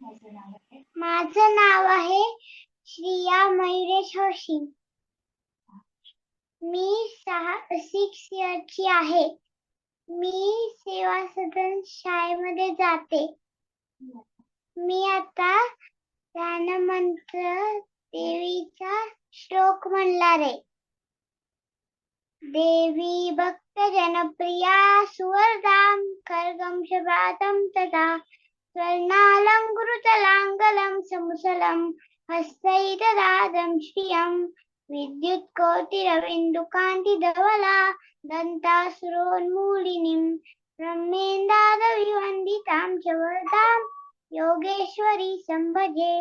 माझं नाव आहे श्रिया मयुरेश होशी मी सहा सिक्स इयरची आहे. मी सेवा सदन शाळेमध्ये जाते. मी आता ध्यानमंत्र देवीचा श्लोक म्हणणार आहे. देवी भक्त जनप्रिया सुवर्दाम खरगम शबादम तथा स्वर्णालङ्कृतलाङ्गलं समुसलं हस्तैतदादं श्रियं विद्युत्कोटिरविन्दुकान्तिधवला दन्तासुरोन्मूलिनीं ब्रह्मेन्दादविवन्दितां च वरदां योगेश्वरी सम्भजे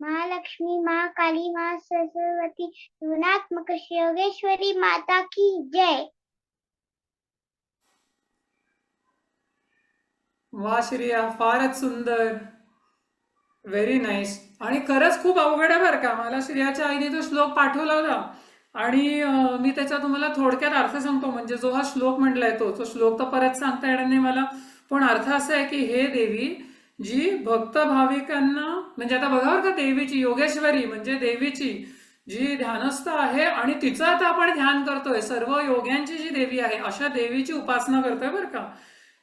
महालक्ष्मी मा काली मा सरस्वती गुणात्मक श्री योगेश्वरी माता की जय वा श्रिया फारच सुंदर. व्हेरी नाईस आणि खरंच खूप अवघड आहे बरं का. मला श्रियाच्या आईने तो श्लोक पाठवला होता. आणि मी त्याचा तुम्हाला थोडक्यात अर्थ सांगतो. म्हणजे जो हा श्लोक म्हटलाय तो तो श्लोक तर परत सांगता येणार नाही मला. पण अर्थ असा आहे की हे देवी जी भक्त भाविकांना म्हणजे आता बघा बरं का देवीची योगेश्वरी म्हणजे देवीची जी ध्यानस्थ आहे आणि तिचं आता आपण ध्यान करतोय सर्व योग्यांची जी देवी आहे अशा देवीची उपासना करतोय बरं का.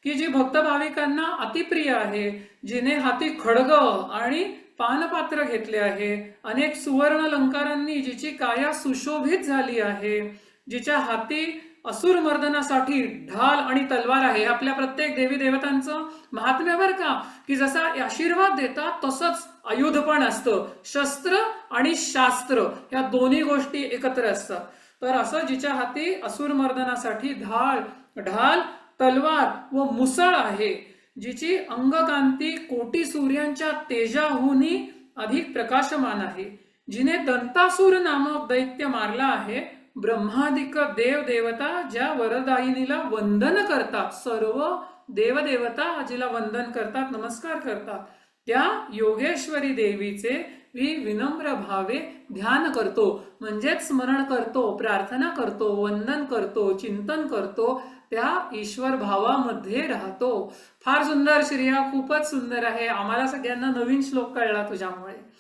की जी भक्त भाविकांना अतिप्रिय आहे जिने हाती खडग आणि पानपात्र घेतले आहे. अनेक सुवर्ण अलंकारांनी जिची काया सुशोभित झाली आहे. जिच्या हाती असुर मर्दनासाठी ढाल आणि तलवार आहे. आपल्या प्रत्येक देवी देवतांचं महात्म्य बर का? की जसा आशीर्वाद देतात तसंच आयुध पण असतं. शस्त्र आणि शास्त्र या दोन्ही गोष्टी एकत्र असतात. तर असं जिच्या हाती असुर मर्दनासाठी ढाल ढाल तलवार व मुसळ आहे जिची अंगकांती कोटी सूर्यांच्या तेजाहूनही अधिक प्रकाशमान आहे. जिने दंतासूर नामक दैत्य मारला आहे ब्रह्मादिक देव देवता ज्या वरदायिनीला वंदन करतात सर्व देवदेवता जिला वंदन करतात नमस्कार करतात. त्या योगेश्वरी देवीचे मी विनम्र भावे ध्यान करतो. म्हणजेच स्मरण करतो प्रार्थना करतो वंदन करतो चिंतन करतो त्या ईश्वर भावामध्ये राहतो. फार सुंदर श्रिया खूपच सुंदर आहे. आम्हाला सगळ्यांना नवीन श्लोक कळला तुझ्यामुळे.